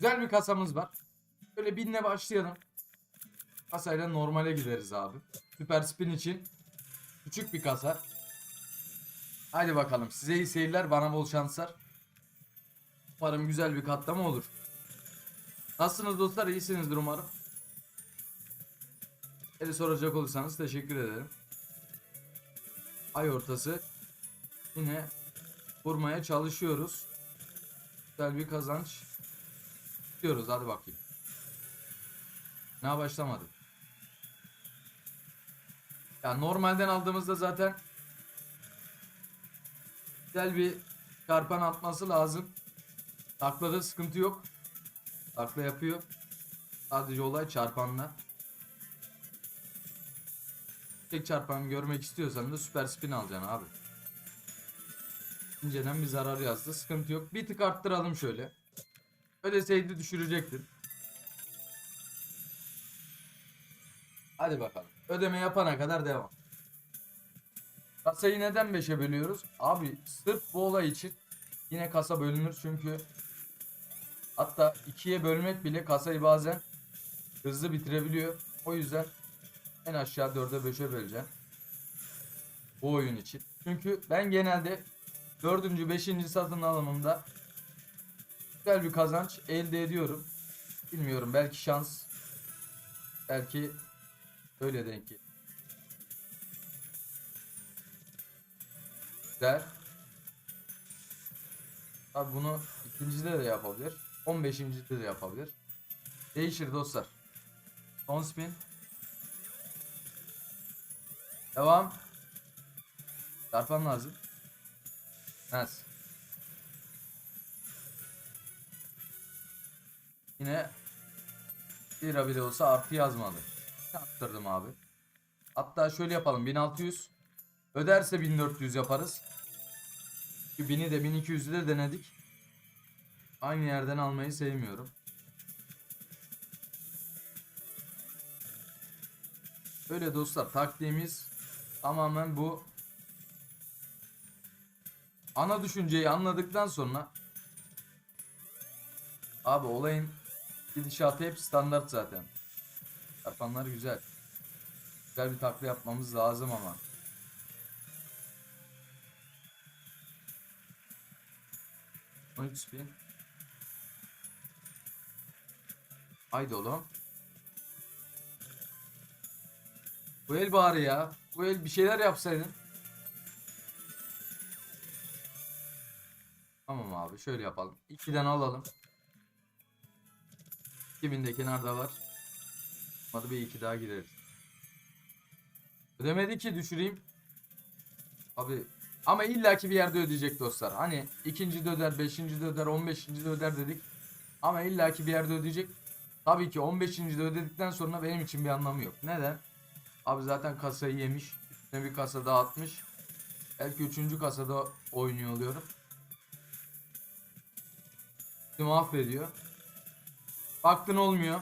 Güzel bir kasamız var. Böyle binle başlayalım. Kasayla normale gideriz abi. Süper spin için küçük bir kasa. Hadi bakalım size iyi seyirler bana bol şanslar. Umarım güzel bir katlama olur. Nasılsınız dostlar? İyisinizdir umarım. Beni soracak olursanız teşekkür ederim. Ay ortası yine vurmaya çalışıyoruz. Güzel bir kazanç diyoruz hadi bakayım. Ne başlamadı. Ya normalden aldığımızda zaten güzel bir çarpan atması lazım. Taklada sıkıntı yok. Takla yapıyor. Sadece olay çarpanla. Tek çarpan görmek istiyorsan da süper spin alacaksın abi. İnceden bir zarar yazdı. Sıkıntı yok. Bir tık arttıralım şöyle. Ödeseydi düşürecektim. Hadi bakalım. Ödeme yapana kadar devam. Kasayı neden 5'e bölüyoruz? Abi sırf bu olay için yine kasa bölünür çünkü hatta 2'ye bölmek bile kasayı bazen hızlı bitirebiliyor. O yüzden en aşağı 4'e 5'e böleceğim. Bu oyun için. Çünkü ben genelde 4. 5. satın alımında güzel bir kazanç elde ediyorum. Bilmiyorum belki şans belki öyle denk gelir. Güzel. Abi bunu ikincide de yapabilir. 15. de yapabilir. Değişir dostlar. Son spin. Devam. Çarpan lazım. Nice. Yine lira bile olsa artı yazmalı. Arttırdım abi. Hatta şöyle yapalım 1600 öderse 1400 yaparız. 1000'i de 1200'ü de denedik. Aynı yerden almayı sevmiyorum. Öyle dostlar taktiğimiz tamamen bu. Ana düşünceyi anladıktan sonra abi olayın gidişatı hep standart zaten. Yapanlar güzel. Güzel bir takla yapmamız lazım ama. Üç spin. Haydi oğlum. Bu el bari ya. Bu el bir şeyler yapsaydın. Tamam abi şöyle yapalım. 2'den alalım. 2000 de kenarda var. Hadi bir iki daha gireriz. Ödemedi ki düşüreyim. Abi ama illaki bir yerde ödeyecek dostlar. Hani ikinci de öder, beşinci de öder, on beşinci de öder dedik. Ama illaki bir yerde ödeyecek. Tabii ki 15. de ödedikten sonra benim için bir anlamı yok. Neden? Abi zaten kasayı yemiş. Üstüne bir kasa daha atmış. Belki üçüncü kasada oynuyor oluyorum. Bizi mahvediyor. Baktın olmuyor.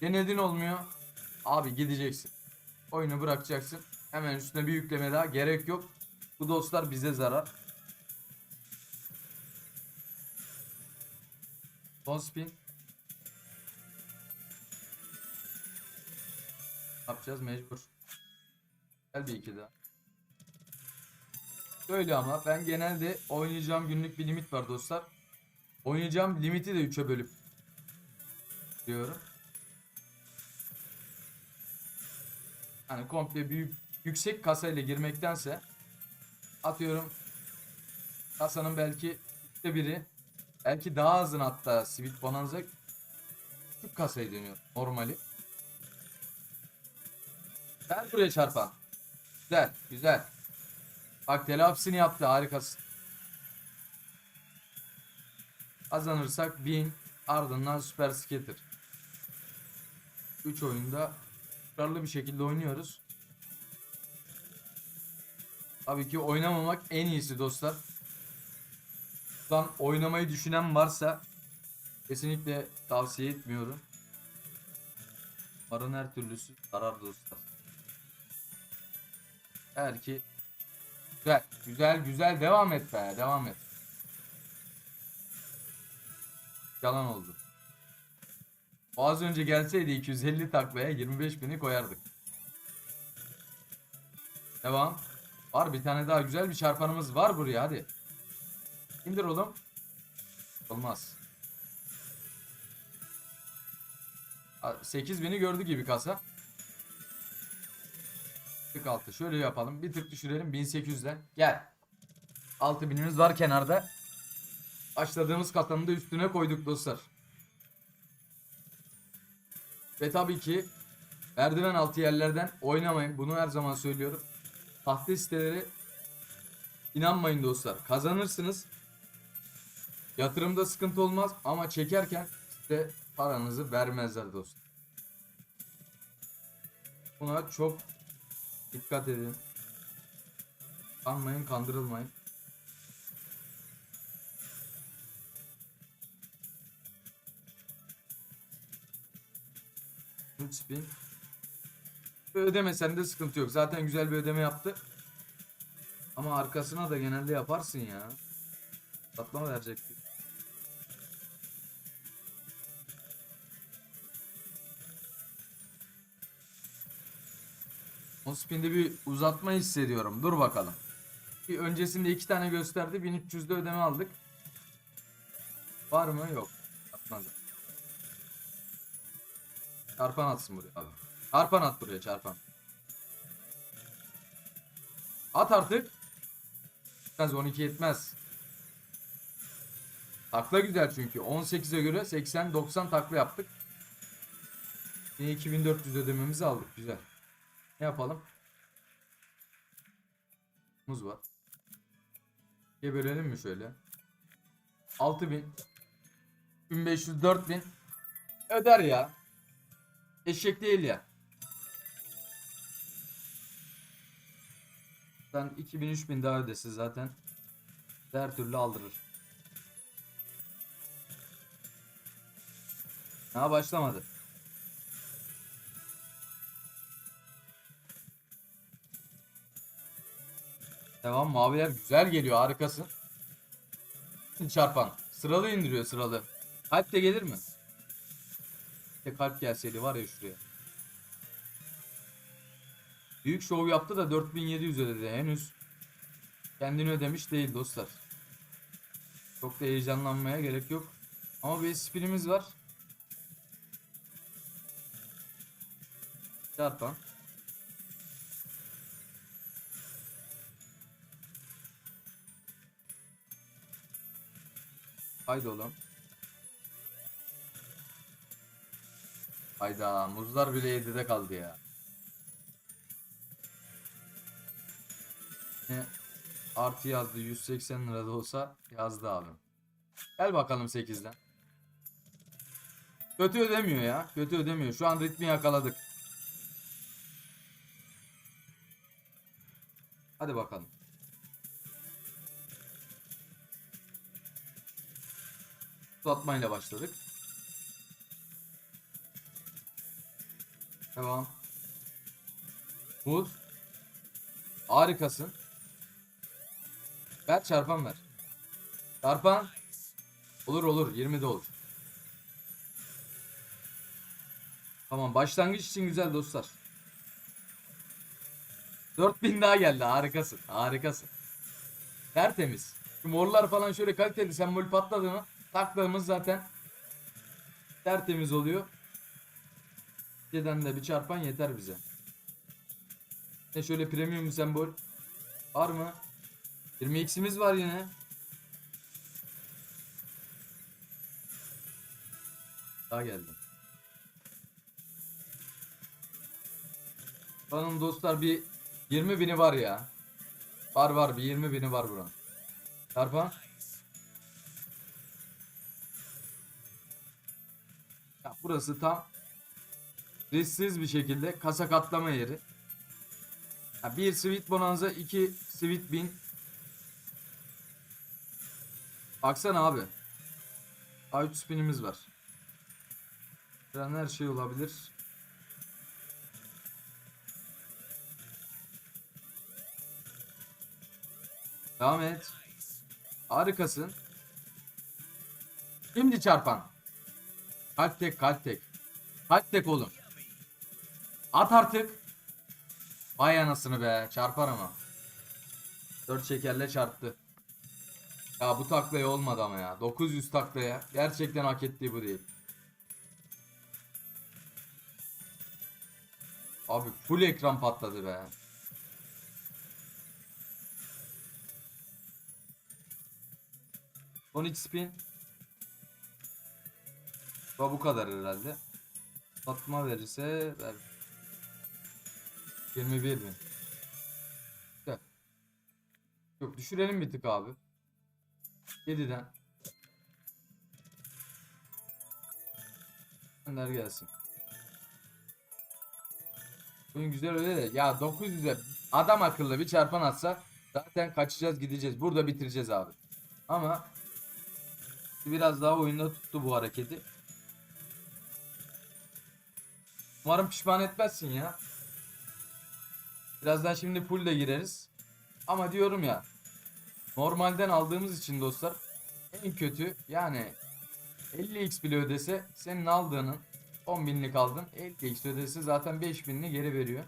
Denedin olmuyor. Abi gideceksin. Oyunu bırakacaksın. Hemen üstüne bir yükleme daha. Gerek yok. Bu dostlar bize zarar. Son spin. Yapacağız mecbur. Gel bir iki daha. Böyle ama ben genelde oynayacağım günlük bir limit var dostlar. Oynayacağım limiti de 3'e bölüp diyorum. Hani komple büyük yüksek kasayla girmektense atıyorum kasanın belki üçte biri belki daha azın hatta Sweet Bonanza küçük kasayı dönüyor normali. Gel buraya çarpan. Güzel güzel. Bak telafisini yaptı harikasın. Kazanırsak 1000 ardından Super Skater. 3 oyunda kararlı bir şekilde oynuyoruz. Tabii ki oynamamak en iyisi dostlar. Buradan oynamayı düşünen varsa kesinlikle tavsiye etmiyorum. Paranın her türlüsü zarar dostlar. Eğer ki güzel güzel güzel devam et be devam et. Yalan oldu. Az önce gelseydi 250 taklaya 25 bini koyardık. Devam. Var bir tane daha güzel bir çarpanımız var buraya hadi. İndir oğlum. Olmaz. 8000'i gördü gibi kasa. 46. Şöyle yapalım. Bir tık düşürelim 1800'den. Gel. 6000'imiz var kenarda. Başladığımız kasanın da üstüne koyduk dostlar. Ve tabii ki merdiven altı yerlerden oynamayın. Bunu her zaman söylüyorum. Tahta siteleri inanmayın dostlar. Kazanırsınız. Yatırımda sıkıntı olmaz ama çekerken size paranızı vermezler dostlar. Buna çok dikkat edin. Kanmayın, kandırılmayın. Spin. Ödemesen de sıkıntı yok. Zaten güzel bir ödeme yaptı. Ama arkasına da genelde yaparsın ya. Satma verecekti. O spinde bir uzatma hissediyorum. Dur bakalım. Bir öncesinde iki tane gösterdi. 1300'de ödeme aldık. Var mı? Yok. Atmaz. Çarpan atsın buraya abi. Çarpan at buraya çarpan. At artık. Yetmez 12 yetmez. Takla güzel çünkü. 18'e göre 80-90 takla yaptık. Yine 2400 ödememizi aldık. Güzel. Ne yapalım? Muz var. İkiye bölelim mi şöyle? 6000 1500 4000 öder ya. Eşek değil ya. Sen 2000 3000 daha ödesin zaten. Her türlü aldırır. Ha başlamadı. Devam maviler güzel geliyor harikasın. Çarpan. Sıralı indiriyor sıralı. Kalp de gelir mi? Bir kalp gelseydi var ya şuraya. Büyük şov yaptı da 4700 ödedi henüz. Kendini ödemiş değil dostlar. Çok da heyecanlanmaya gerek yok. Ama bir spinimiz var. Çarpan. Haydi oğlum. Hayda muzlar bile 7'de kaldı ya. Artı yazdı 180 lirada olsa yazdı abi. Gel bakalım 8'den. Kötü ödemiyor ya. Kötü ödemiyor. Şu an ritmi yakaladık. Hadi bakalım. Uzatmayla başladık. Devam. Muz. Harikasın. Ver çarpan ver. Çarpan. Olur olur 20 de olur. Tamam başlangıç için güzel dostlar. 4000 daha geldi harikasın harikasın. Tertemiz. Şu morlar falan şöyle kaliteli sembol patladı mı taklarımız zaten tertemiz oluyor. Giden de bir çarpan yeter bize. Ne şöyle premium sembol var mı? 20x'imiz var yine. Daha geldi. Hanım dostlar bir 20 bini var ya. Var var bir 20 bini var buranın. Çarpan. Ya burası tam risksiz bir şekilde kasa katlama yeri. Ya bir Sweet Bonanza, iki Sweet Bin. Baksana abi. A3 spinimiz var. Falan her şey olabilir. Devam et. Harikasın. Şimdi çarpan. Kalp tek kalp tek. Kaç tek oğlum? At artık. Vay anasını be. Çarpar ama. 4 şekerle çarptı. Ya bu taklaya olmadı ama ya. 900 taklaya. Gerçekten hak ettiği bu değil. Abi full ekran patladı be. Son iki spin. Bu kadar herhalde. Satma verirse ver. 21 bin. Güzel. Yok düşürelim bir tık abi. 7'den. Gönder gelsin. Oyun güzel öyle de ya 900'e adam akıllı bir çarpan atsa zaten kaçacağız gideceğiz. Burada bitireceğiz abi. Ama biraz daha oyunda tuttu bu hareketi. Umarım pişman etmezsin ya. Birazdan şimdi full de gireriz. Ama diyorum ya. Normalden aldığımız için dostlar en kötü yani 50x bile ödese senin aldığının 10 binlik aldın 50x ödese zaten 5 binini geri veriyor.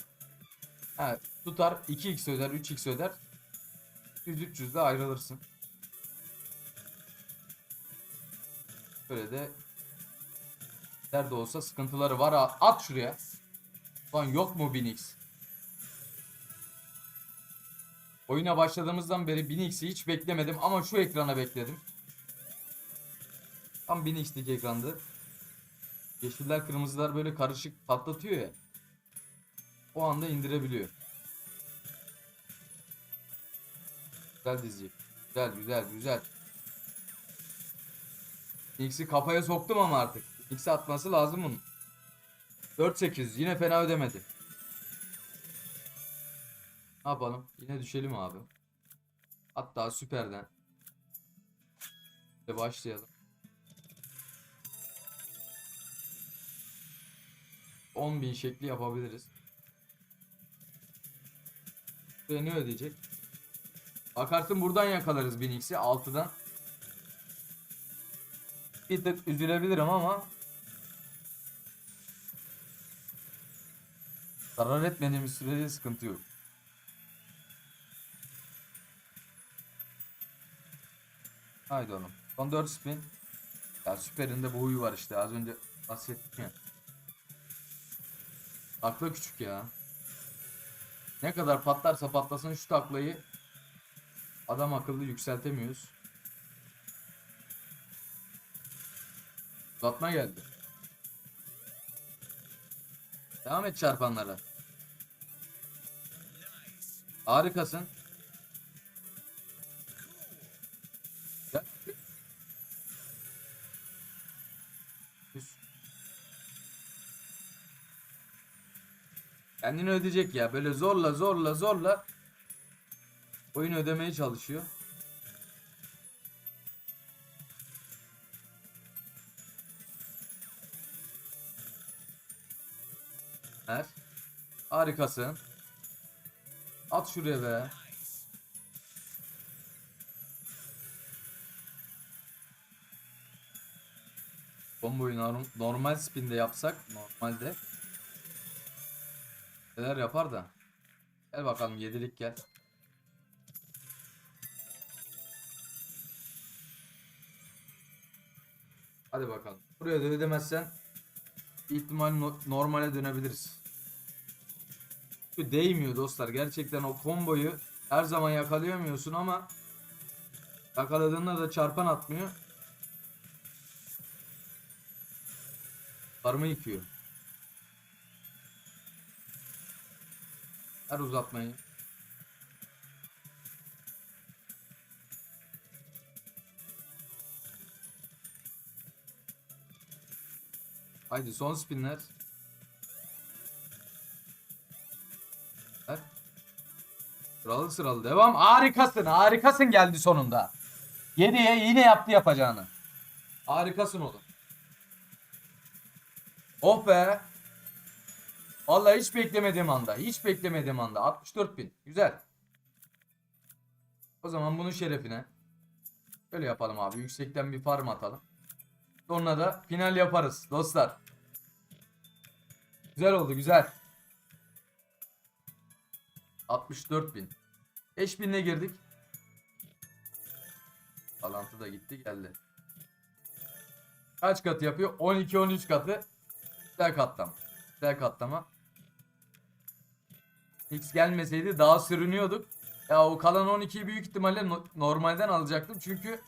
Ha, tutar 2x öder 3x öder 100-300 de ayrılırsın. Böyle de nerede olsa sıkıntıları var. At şuraya. Lan yok mu 1000x? Oyuna başladığımızdan beri 1000x'i hiç beklemedim ama şu ekrana bekledim. Tam 1000x'lik ekrandı. Yeşiller kırmızılar böyle karışık patlatıyor ya. O anda indirebiliyor. Güzel dizi. Güzel güzel güzel. X'i kafaya soktum ama artık. X'i atması lazım bunun. 4-8 yine fena ödemedi. Ne yapalım? Yine düşelim abi. Hatta süperden. Ve başlayalım. 10.000 şekli yapabiliriz. Ve ne ödeyecek? Bakarsın buradan yakalarız 1000x'i 6'dan. Bir tık üzülebilirim ama zarar etmediğimiz sürece sıkıntı yok. Haydi oğlum. Son 4 spin. Ya süperinde bu huyu var işte. Az önce bahsettim ya. Takla küçük ya. Ne kadar patlarsa patlasın şu taklayı adam akıllı yükseltemiyoruz. Uzatma geldi. Devam et çarpanlara. Harikasın. Kendini ödeyecek ya. Böyle zorla zorla zorla oyun ödemeye çalışıyor. Ver. Harikasın. At şuraya be. Bomboyu norm- normal spinde yapsak normalde neler yapar da. Gel bakalım yedilik gel. Hadi bakalım. Buraya da ödemezsen ihtimal no- normale dönebiliriz. Çünkü değmiyor dostlar. Gerçekten o komboyu her zaman yakalayamıyorsun ama yakaladığında da çarpan atmıyor. Sarımı yıkıyor. Her uzatmayı. Haydi son spinler. Sıralı sıralı devam. Harikasın harikasın geldi sonunda. 7'ye yine yaptı yapacağını. Harikasın oğlum. Oh be. Vallahi hiç beklemediğim anda. Hiç beklemediğim anda. 64 bin. Güzel. O zaman bunun şerefine. Şöyle yapalım abi. Yüksekten bir farm atalım. Sonra da final yaparız dostlar. Güzel oldu güzel. 64 bin. 5 binle girdik. Alantı da gitti geldi. Kaç katı yapıyor? 12-13 katı. Güzel katlama. Güzel katlama. X gelmeseydi daha sürünüyorduk. Ya o kalan 12'yi büyük ihtimalle no- normalden alacaktım. Çünkü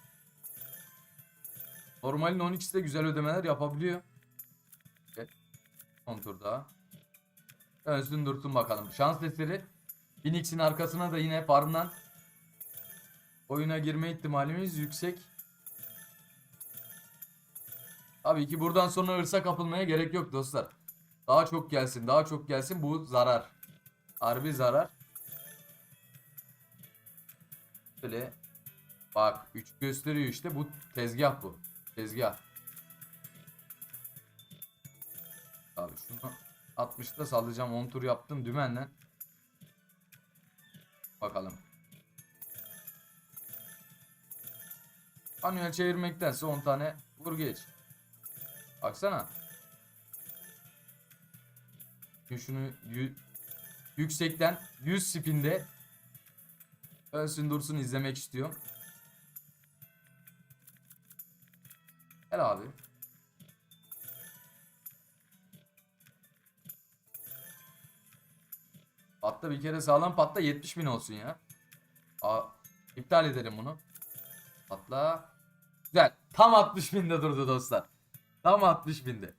normalin 12'si de güzel ödemeler yapabiliyor. Evet. Son tur daha. Dönsün dursun bakalım. Şans eseri 1000x'in arkasına da yine farmdan oyuna girme ihtimalimiz yüksek. Tabii ki buradan sonra hırsa kapılmaya gerek yok dostlar. Daha çok gelsin, daha çok gelsin. Bu zarar. Harbi zarar. Böyle bak 3 gösteriyor işte. Bu tezgah bu. Tezgah. Abi şunu 60'ta sallayacağım. 10 tur yaptım dümenle. Bakalım. Manuel çevirmektense 10 tane vur geç. Baksana. Şunu yüksekten 100 spinde ölsün dursun izlemek istiyorum. Gel abi. Patla bir kere sağlam patla 70 bin olsun ya. Aa, iptal edelim bunu. Patla. Güzel. Tam 60 binde durdu dostlar. Tam 60 binde.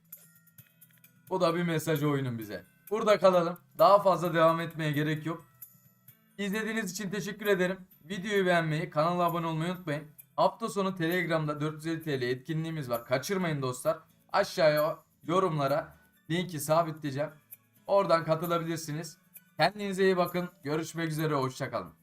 Bu da bir mesaj oyunun bize. Burada kalalım. Daha fazla devam etmeye gerek yok. İzlediğiniz için teşekkür ederim. Videoyu beğenmeyi, kanala abone olmayı unutmayın. Hafta sonu Telegram'da 450 TL etkinliğimiz var. Kaçırmayın dostlar. Aşağıya yorumlara linki sabitleyeceğim. Oradan katılabilirsiniz. Kendinize iyi bakın. Görüşmek üzere. Hoşçakalın.